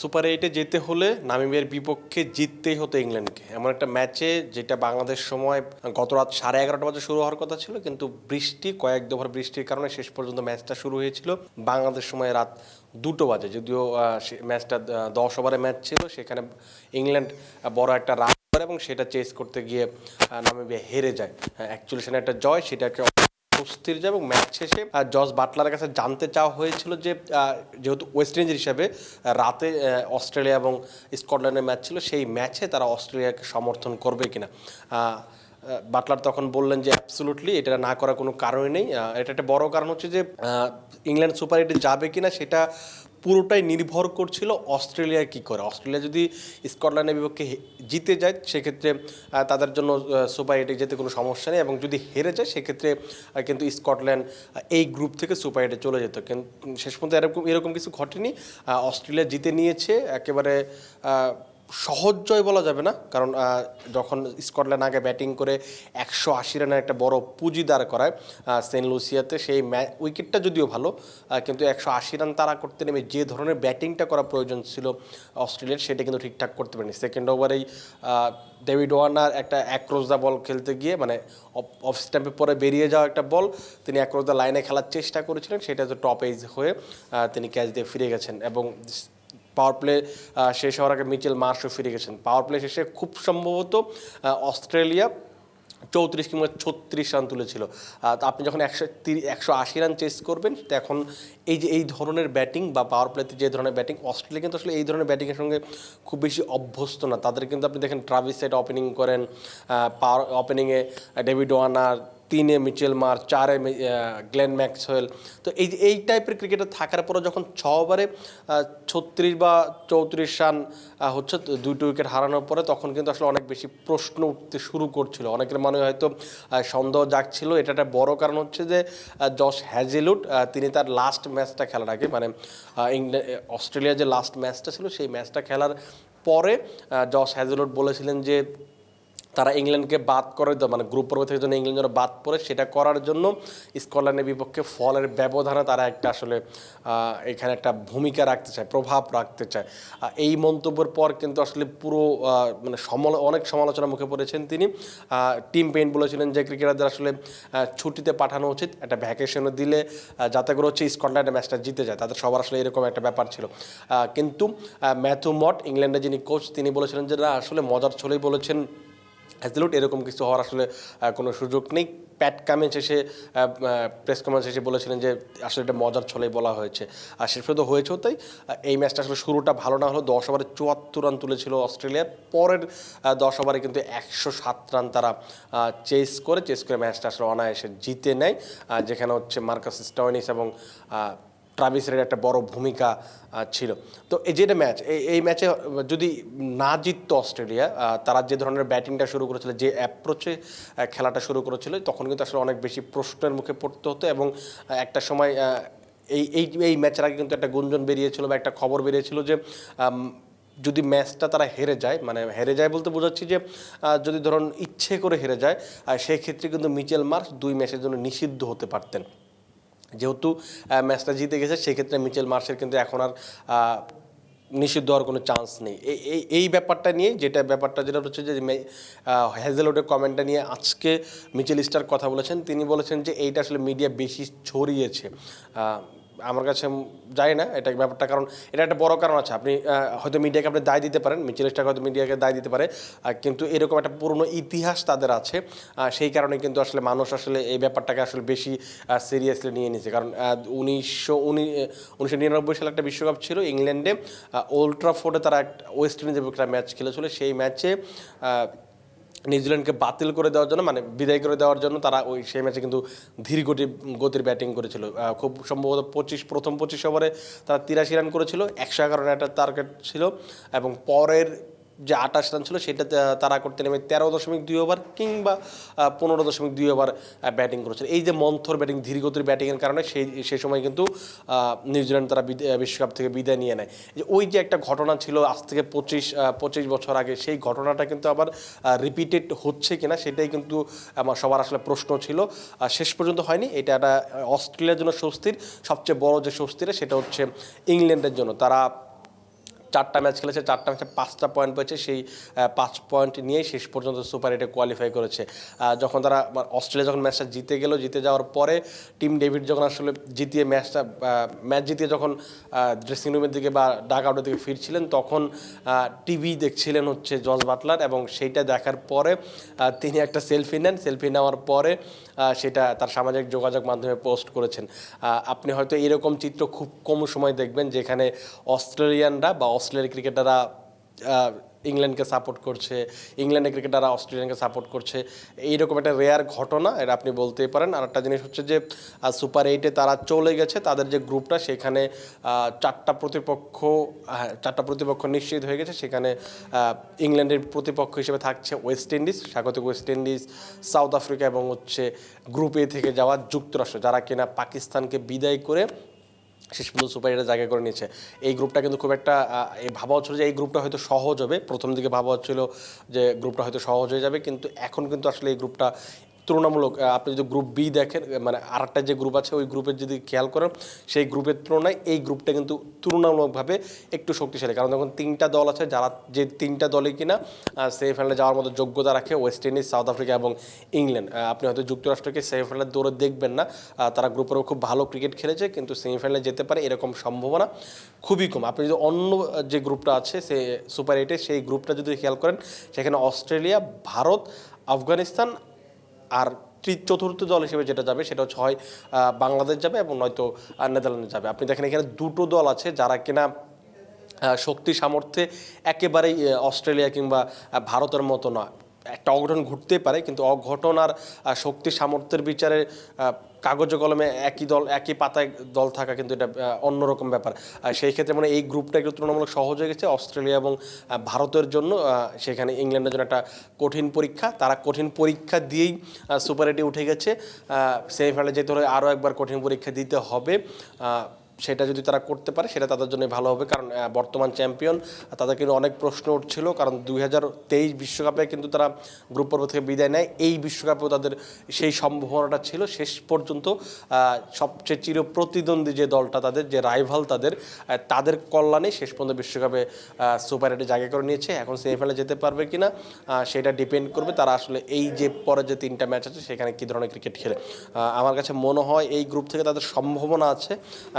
Super এইটে যেতে হলে নামিবিয়ার বিপক্ষে জিততেই হতো ইংল্যান্ডকে। এমন একটা ম্যাচে যেটা বাংলাদেশ সময় গত রাত সাড়ে এগারোটা বাজে শুরু হওয়ার কথা ছিল, কিন্তু বৃষ্টি, কয়েক দফার বৃষ্টির কারণে শেষ পর্যন্ত ম্যাচটা শুরু হয়েছিল বাংলাদেশ সময় রাত দুটো বাজে। যদিও ম্যাচটা দশ ওভারে ম্যাচ ছিল, সেখানে ইংল্যান্ড বড় একটা রান করে এবং সেটা চেস করতে গিয়ে নামিবিয়া হেরে যায়। অ্যাকচুয়ালি সেখানে একটা জয়, সেটাকে স্বস্তির যায় এবং ম্যাচ শেষে জস বাটলারের কাছে জানতে চাওয়া হয়েছিল যে যেহেতু ওয়েস্ট ইন্ডিজ হিসাবে রাতে অস্ট্রেলিয়া এবং স্কটল্যান্ডের ম্যাচ ছিল, সেই ম্যাচে তারা অস্ট্রেলিয়াকে সমর্থন করবে কিনা। বাটলার তখন বললেন যে অ্যাবসলুটলি এটা না করার কোনো কারণই নেই। এটা একটা বড় কারণ হচ্ছে যে ইংল্যান্ড সুপার এইটে যাবে কিনা সেটা পুরোটাই নির্ভর করছিল অস্ট্রেলিয়া কি করে। অস্ট্রেলিয়া যদি স্কটল্যান্ডের বিপক্ষে জিতে যায়, সেক্ষেত্রে তাদের জন্য সুপার এইটে যেতে কোনো সমস্যা নেই এবং যদি হেরে যায়, সেক্ষেত্রে কিন্তু স্কটল্যান্ড এই গ্রুপ থেকে সুপার এইটে চলে যেত। কিন্তু শেষ পর্যন্ত এরকম এরকম কিছু ঘটেনি। অস্ট্রেলিয়া জিতে নিয়েছে, একেবারে সহজ জয় বলা যাবে না। কারণ যখন স্কটল্যান্ড আগে ব্যাটিং করে একশো আশি রানের একটা বড় পুঁজি দাঁড় করায় সেন্ট লুসিয়াতে সেই উইকেটটা যদিও ভালো কিন্তু একশো আশি রান তারা করতে নেমে যে ধরনের ব্যাটিংটা করা প্রয়োজন ছিল অস্ট্রেলিয়ার, সেটা কিন্তু ঠিকঠাক করতে পারেনি। সেকেন্ড ওভারেই ডেভিড ওয়ার্নার একটা অ্যাক্রোস দ্য বল খেলতে গিয়ে মানে অফ স্ট্যাম্পে পরে বেরিয়ে যাওয়া একটা বল, তিনি অ্যাক্রোস দ্য লাইনে খেলার চেষ্টা করেছিলেন, সেটা তো টপ এজ হয়ে তিনি ক্যাচ দিয়ে ফিরে গেছেন। এবং পাওয়ার প্লে শেষ হওয়ার আগে মিচেল মার্শও ফিরে গেছেন। পাওয়ার প্লে শেষে খুব সম্ভবত অস্ট্রেলিয়া চৌত্রিশ কিংবা ছত্রিশ রান তুলেছিল। আপনি যখন একশো একশো আশি রান চেস করবেন তখন এই যে, এই ধরনের ব্যাটিং বা পাওয়ার প্লেতে যে ধরনের ব্যাটিং অস্ট্রেলিয়া কিন্তু আসলে এই ধরনের ব্যাটিংয়ের সঙ্গে খুব বেশি অভ্যস্ত না। তাদের কিন্তু আপনি দেখেন ট্রাভিস সাইড ওপেনিং করেন পাওয়ার ওপেনিংয়ে ডেভিড ওয়ার্নার তিনে মিচেল মার চারে গ্লেন ম্যাক্সওয়েল। তো এই এই টাইপের ক্রিকেটার থাকার পরে যখন ছ ওভারে ছত্রিশ বা চৌত্রিশ রান হচ্ছে দুটো উইকেট হারানোর পরে তখন কিন্তু আসলে অনেক বেশি প্রশ্ন উঠতে শুরু করছিল। অনেকের মনে হয়তো সন্দেহ জাগছিল। এটা একটা বড় কারণ হচ্ছে যে আহ, জশ হ্যাজেলুড তিনি তার লাস্ট ম্যাচটা খেলার আগে মানে ইংল্যান্ড অস্ট্রেলিয়ার যে লাস্ট ম্যাচটা ছিল সেই ম্যাচটা খেলার পরে আহ, জশ হ্যাজেলুড বলেছিলেন যে তারা ইংল্যান্ডকে বাদ করে দেয় মানে গ্রুপ পর্ব থেকে যেন ইংল্যান্ড যেন বাদ পড়ে, সেটা করার জন্য স্কটল্যান্ডের বিপক্ষে ফলের ব্যবধানে তারা একটা আসলে এখানে একটা ভূমিকা রাখতে চায়, প্রভাব রাখতে চায়। এই মন্তব্যের পর কিন্তু আসলে পুরো মানে সমল, অনেক সমালোচনার মুখে পড়েছেন তিনি। টিম পেইন বলেছিলেন যে ক্রিকেটারদের আসলে ছুটিতে পাঠানো উচিত, একটা ভ্যাকেশনও দিলে যাতে করে হচ্ছে স্কটল্যান্ডের ম্যাচটা জিতে যায়, তাদের সবার আসলে এরকম একটা ব্যাপার ছিল। কিন্তু ম্যাথু মট, ইংল্যান্ডের যিনি কোচ তিনি বলেছিলেন যে, না, আসলে মজার ছলেই বলেছেন হ্যাজলুট এরকম কিছু হওয়ার আসলে কোনো সুযোগ নেই। প্যাট কামেন্স এসে প্রেস কনফারেন্স এসে বলেছিলেন যে, আসলে এটা মজার ছলেই বলা হয়েছে। আর শেষ পর্যন্ত হয়েছেও তাই। এই ম্যাচটা আসলে শুরুটা ভালো না হলো দশ ওভারে চুয়াত্তর রান তুলেছিল অস্ট্রেলিয়া। পরের দশ ওভারে কিন্তু একশো সাত রান তারা চেস করে। চেস করে ম্যাচটা আসলে অনায়াসে জিতে নেয়। যেখানে হচ্ছে মার্কাস স্টয়নিস এবং ট্রাভিসের একটা বড় ভূমিকা ছিল। তো এই যেটা ম্যাচ এই ম্যাচে যদি না জিততো অস্ট্রেলিয়া তারা যে ধরনের ব্যাটিংটা শুরু করেছিল, যে অ্যাপ্রোচে খেলাটা শুরু করেছিল, তখন কিন্তু আসলে অনেক বেশি প্রশ্নের মুখে পড়তে হতো এবং একটা সময় এই এই এই ম্যাচের আগে কিন্তু একটা গুঞ্জন বেরিয়েছিল বা একটা খবর বেরিয়েছিল যে যদি ম্যাচটা তারা হেরে যায় মানে হেরে যায় বলতে বোঝাচ্ছি যে যদি ধরুন ইচ্ছে করে হেরে যায় সেই ক্ষেত্রে কিন্তু মিচেল মার্কস দুই ম্যাচের জন্য নিষিদ্ধ হতে পারতেন। যেহেতু ম্যাচটা জিতে গেছে, সেক্ষেত্রে মিচেল মার্শের কিন্তু এখন আর নিষিদ্ধ হওয়ার কোনো চান্স নেই। এই- এই ব্যাপারটা নিয়ে যেটা ব্যাপারটা যেটা হচ্ছে যে হ্যাজেলোডের কমেন্টটা নিয়ে আজকে মিচেল স্টার কথা বলেছেন। তিনি বলেছেন যে, এইটা আসলে মিডিয়া বেশি ছড়িয়েছে। আমার কাছে যাই না এটা ব্যাপারটা, কারণ এটা একটা বড় কারণ আছে। আপনি হয়তো মিডিয়াকে আপনি দায় দিতে পারেন মিচেল হয়তো মিডিয়াকে দায় দিতে পারে কিন্তু এরকম একটা পুরনো ইতিহাস তাদের আছে সেই কারণে কিন্তু আসলে মানুষ আসলে এই ব্যাপারটাকে আসলে বেশি সিরিয়াসলি নিয়ে নিয়েছে। কারণ উনিশশো উনিশশো নিরানব্বই সালে একটা বিশ্বকাপ ছিল ইংল্যান্ডে ওল্ড ট্রাফোর্ডে তারা ওয়েস্ট ইন্ডিজের ম্যাচ খেলেছিল। সেই ম্যাচে নিউজিল্যান্ডকে বাতিল করে দেওয়ার জন্য মানে বিদায় করে দেওয়ার জন্য তারা ওই সেই ম্যাচে কিন্তু ধীর গতি গতির ব্যাটিং করেছিল। খুব সম্ভবত পঁচিশ প্রথম পঁচিশ ওভারে তারা তিরাশি রান করেছিল, একশো এগারো রানের একটা টার্গেট ছিল এবং পরের যে আঠাশ রান ছিল সেটা তারা করতে নেমে তেরো দশমিক দুই ওভার কিংবা পনেরো দশমিক দুই ওভার ব্যাটিং করেছিল এই যে মন্থর ব্যাটিং, ধীরগতির ব্যাটিংয়ের কারণে সেই সেই সময় কিন্তু নিউজিল্যান্ড তারা বিশ্বকাপ থেকে বিদায় নিয়ে নেয়। যে ওই যে একটা ঘটনা ছিল আজ থেকে পঁচিশ পঁচিশ বছর আগে, সেই ঘটনাটা কিন্তু আবার রিপিটেড হচ্ছে কিনা সেটাই কিন্তু আমার সবার আসলে প্রশ্ন ছিল। শেষ পর্যন্ত হয়নি। এটা একটা অস্ট্রেলিয়ার জন্য স্বস্তির, সবচেয়ে বড় যে স্বস্তিটা সেটা হচ্ছে ইংল্যান্ডের জন্য। তারা চারটা ম্যাচ খেলেছে, চারটা ম্যাচে পাঁচটা পয়েন্ট পেয়েছে, সেই পাঁচ পয়েন্ট নিয়েই শেষ পর্যন্ত সুপার এইটে কোয়ালিফাই করেছে। যখন তারা অস্ট্রেলিয়া যখন ম্যাচটা জিতে গেল, জিতে যাওয়ার পরে টিম ডেভিড যখন আসলে জিতিয়ে ম্যাচটা ম্যাচ জিতিয়ে যখন ড্রেসিং রুমের দিকে বা ডাক আউটের দিকে ফিরছিলেন, তখন টিভি দেখছিলেন হচ্ছে জজ বাটলার এবং সেইটা দেখার পরে তিনি একটা সেলফি নেন। সেলফি নেওয়ার পরে সেটা তার সামাজিক যোগাযোগ মাধ্যমে পোস্ট করেছেন। আপনি হয়তো এরকম চিত্র খুব কম সময় দেখবেন যেখানে অস্ট্রেলিয়ানরা বা অস্ট্রেলিয়ার ক্রিকেটাররা ইংল্যান্ডকে সাপোর্ট করছে ইংল্যান্ডের ক্রিকেটাররা অস্ট্রেলিয়ানকে সাপোর্ট করছে। এইরকম একটা রেয়ার ঘটনা এটা আপনি বলতেই পারেন। আর একটা জিনিস হচ্ছে যে সুপার এইটে তারা চলে গেছে তাদের যে গ্রুপটা সেখানে চারটা প্রতিপক্ষ হ্যাঁ, চারটা প্রতিপক্ষ নিশ্চিত হয়ে গেছে। সেখানে ইংল্যান্ডের প্রতিপক্ষ হিসেবে থাকছে ওয়েস্ট ইন্ডিজ স্বাগতিক ওয়েস্ট ইন্ডিজ সাউথ আফ্রিকা এবং হচ্ছে গ্রুপ এ থেকে যাওয়া যুক্তরাষ্ট্র যারা কিনা পাকিস্তানকে বিদায় করে শেষ পর্যন্ত সুপার এইটে জায়গা করে নিয়েছে। এই গ্রুপটা কিন্তু খুব একটা ভাবা হচ্ছিল যে এই গ্রুপটা হয়তো সহজ হবে। প্রথম দিকে ভাবা হচ্ছিল যে গ্রুপটা হয়তো সহজ হয়ে যাবে, কিন্তু এখন কিন্তু আসলে এই গ্রুপটা তুলনামূলক আপনি যদি গ্রুপ বি দেখেন মানে আর একটা যে গ্রুপ আছে, ওই গ্রুপের যদি খেয়াল করেন, সেই গ্রুপের তুলনায় এই গ্রুপটা কিন্তু তুলনামূলকভাবে একটু শক্তিশালী। কারণ যখন তিনটা দল আছে, যারা যে তিনটা দলে কিনা সেমিফাইনালে যাওয়ার মতো যোগ্যতা রাখে ওয়েস্ট ইন্ডিজ সাউথ আফ্রিকা এবং ইংল্যান্ড আপনি হয়তো যুক্তরাষ্ট্রকে সেমিফাইনালে দৌড়ে দেখবেন না তারা গ্রুপেরও খুব ভালো ক্রিকেট খেলেছে, কিন্তু সেমিফাইনালে যেতে পারে এরকম সম্ভাবনা খুবই কম। আপনি যদি অন্য যে গ্রুপটা আছে, সে সুপার এইটে সেই গ্রুপটা যদি খেয়াল করেন, সেখানে অস্ট্রেলিয়া ভারত আফগানিস্তান আর চতুর্থ দল হিসেবে যেটা যাবে সেটা হচ্ছে হয় বাংলাদেশ যাবে এবং নয়তো নেদারল্যান্ডে যাবে। আপনি দেখেন এখানে দুটো দল আছে যারা কিনা শক্তি সামর্থ্যে একেবারেই অস্ট্রেলিয়া কিংবা ভারতের মতো না একটা অঘটন ঘটতে পারে, কিন্তু অঘটন আর শক্তি সামর্থ্যের বিচারে কাগজে কলমে একই দল, একই পাতায় দল থাকা কিন্তু এটা অন্যরকম ব্যাপার। সেই ক্ষেত্রে মানে এই গ্রুপটা একটু তুলনামূলক সহজ হয়ে গেছে, অস্ট্রেলিয়া এবং ভারতের জন্য সেখানে ইংল্যান্ডের জন্য একটা কঠিন পরীক্ষা। তারা কঠিন পরীক্ষা দিয়েই সুপার এইটে উঠে গেছে। সেমিফাইনালে যেতে হলে আরও একবার কঠিন পরীক্ষা দিতে হবে। সেটা যদি তারা করতে পারে সেটা তাদের জন্য ভালো হবে। কারণ বর্তমান চ্যাম্পিয়ন তাদের কিন্তু অনেক প্রশ্ন উঠছিল। কারণ দুই বিশ্বকাপে কিন্তু তারা গ্রুপ পর্ব থেকে বিদায় নেয়। এই বিশ্বকাপেও তাদের সেই সম্ভাবনাটা ছিল। শেষ পর্যন্ত সবচেয়ে চির প্রতিদ্বন্দ্বী যে দলটা তাদের যে রাইভাল তাদের তাদের কল্যাণে শেষ পর্যন্ত বিশ্বকাপে সুপার এইটে জায়গা করে নিয়েছে। এখন সেমিফাইনালে যেতে পারবে কিনা আহ, সেটা ডিপেন্ড করবে। তারা আসলে এই যে পরে যে তিনটা ম্যাচ আছে সেখানে কী ধরনের ক্রিকেট খেলে। আমার কাছে মনে হয় এই গ্রুপ থেকে তাদের সম্ভাবনা আছে।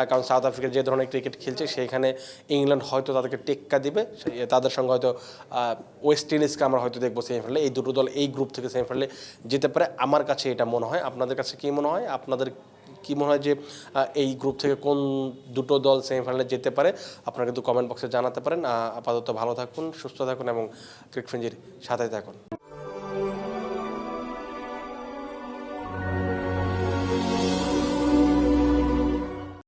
কারণ সাউথ আফ্রিকা যে ধরনের ক্রিকেট খেলছে, সেইখানে ইংল্যান্ড হয়তো তাদেরকে টেক্কা দিবে। তাদের সঙ্গে হয়তো ওয়েস্ট ইন্ডিজকে আমরা হয়তো দেখব সেমিফাইনালে এই দুটো দল, এই গ্রুপ থেকে সেমিফাইনালে যেতে পারে। আমার কাছে এটা মনে হয়। আপনাদের কাছে কী মনে হয়? আপনাদের কী মনে হয় যে এই গ্রুপ থেকে কোন দুটো দল সেমিফাইনালে যেতে পারে? আপনারা কিন্তু কমেন্ট বক্সে জানাতে পারেন। আপাতত ভালো থাকুন, সুস্থ থাকুন এবং ক্রিকেট ফ্রেঞ্জির সাথে থাকুন।